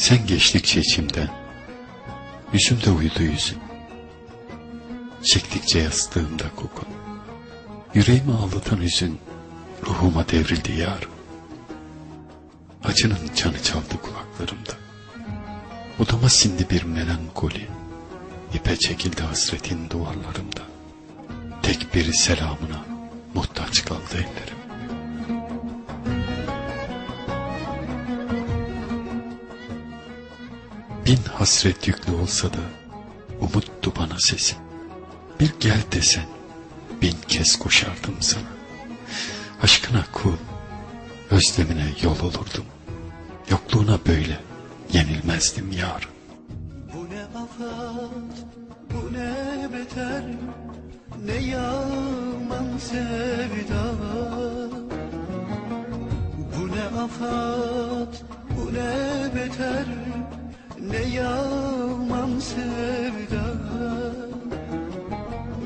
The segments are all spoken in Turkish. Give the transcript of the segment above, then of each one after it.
Sen geçtikçe içimden, yüzümde uyudu yüzün. Çektikçe yastığımda kokun. Yüreğimi ağlatan hüzün, ruhuma devrildi yar. Acının canı çaldı kulaklarımda. Odama sindi bir melankoli. İpe çekildi hasretin duvarlarımda. Tek bir selamına muhtaç kaldı ellerim. Bin hasret yüklü olsa da umuttu bana sesin. Bir gel desen bin kez koşardım sana. Aşkına kul, özlemine yol olurdum. Yokluğuna böyle yenilmezdim yar. Bu ne afat, bu ne beter, ne yaman sevda. Bu ne afat, bu ne beter, ne yaman sevda.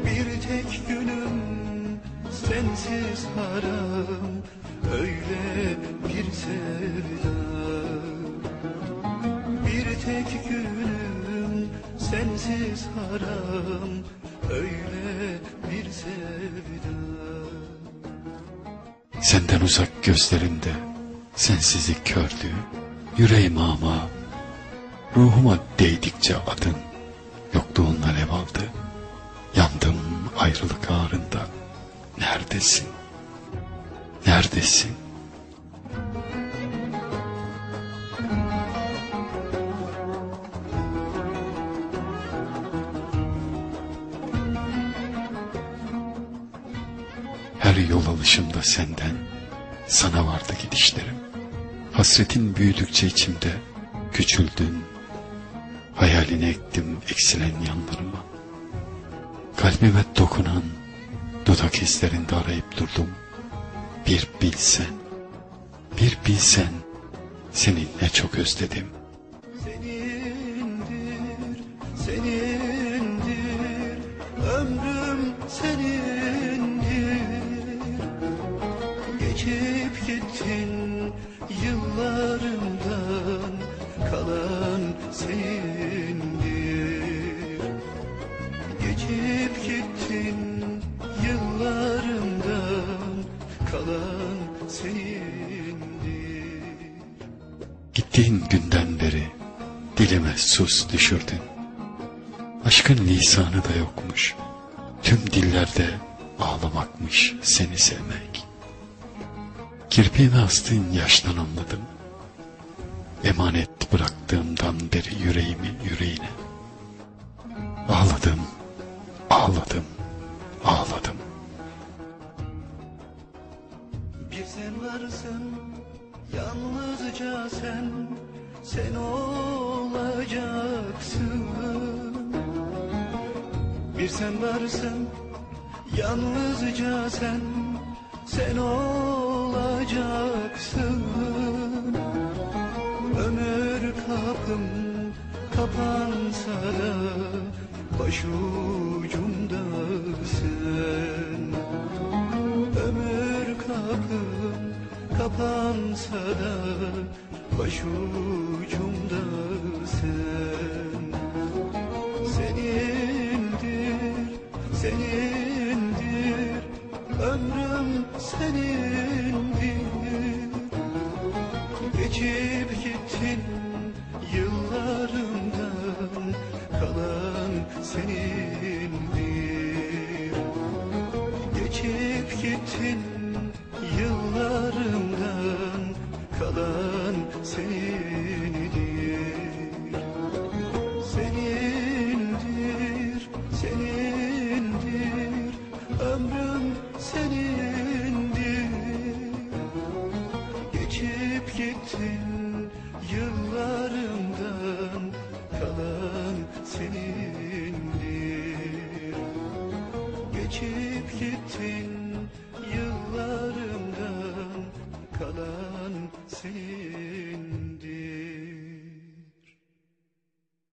Bir tek günüm sensiz haram, öyle bir sevda. Bir tek günüm sensiz haram Öyle bir sevda Senden uzak gözlerinde sensizlik kördü. Yüreğim ama ruhuma değdikçe adın yokluğunla alev aldı. Yandım ayrılık ağrında. Neredesin? Neredesin? Her yol alışımda senden, sana vardı gidişlerim. Hasretin büyüdükçe içimde küçüldün. Hayalini ektim eksilen yanlarıma. Kalbime dokunan dudak izlerinde arayıp durdum. Bir bilsen, bir bilsen seni ne çok özledim. Senindir, senindir Ömrüm senindir Geçip gittin yıllarımdan Kalan senindir Gittiğin günden beri dilime sus düşürdün. Aşkın lisanı da yokmuş. Tüm dillerde ağlamakmış seni sevmek. Kirpiğime astığın yaştan anladım. Emanet bıraktığımdan beri yüreğimi yüreğine. Ağladım, ağladım, ağladım. Sen varsın, yalnızca sen, sen olacaksın. Bir sen varsın, yalnızca sen, sen olacaksın. Ömür kapım kapansa da başucumdasın. Ömür kapım kapansa da başucumdasın Senindir, senindir Ömrüm senindir. Geçip gittin yıllarımdan Kalan senindir. Geçip gittin gittin yıllarımdan kalan senin